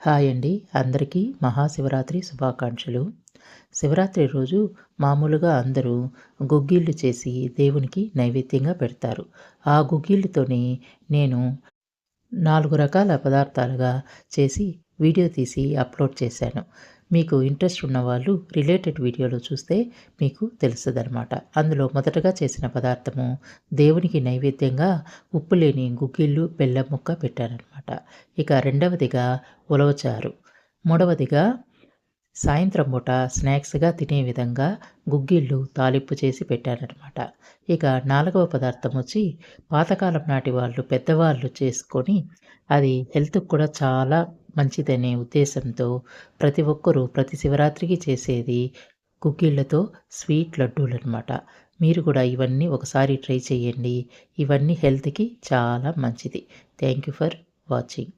Hi అండి. అందరికీ మహాశివరాత్రి శుభాకాంక్షలు. శివరాత్రి రోజు మామూలుగా అందరూ గుగ్గిళ్ళు చేసి దేవునికి నైవేద్యంగా పెడతారు. ఆ గుగ్గిళ్ళతోనే నేను నాలుగు రకాల పదార్థాలుగా చేసి వీడియో తీసి అప్లోడ్ చేశాను. మీకు ఇంట్రెస్ట్ ఉన్నవాళ్ళు రిలేటెడ్ వీడియోలో చూస్తే మీకు తెలుస్తుందనమాట అందులో మొదటగా చేసిన పదార్థము దేవునికి నైవేద్యంగా ఉప్పు లేని గుగ్గిళ్ళు బెల్లం ముక్క పెట్టానమాట ఇక రెండవదిగా ఉలవచారు. మూడవదిగా సాయంత్రం పూట స్నాక్స్గా తినే విధంగా గుగ్గిళ్ళు తాలింపు చేసి పెట్టారనమాట ఇక నాలుగవ పదార్థం వచ్చి పాతకాలం నాటి వాళ్ళు పెద్దవాళ్ళు చేసుకొని అది హెల్త్కి కూడా చాలా మంచిదనే ఉద్దేశంతో ప్రతి ఒక్కరూ ప్రతి శివరాత్రికి చేసేది గుగ్గిళ్ళతో స్వీట్ లడ్డూలు అనమాట మీరు కూడా ఇవన్నీ ఒకసారి ట్రై చేయండి. ఇవన్నీ హెల్త్కి చాలా మంచిది. Thank you for watching.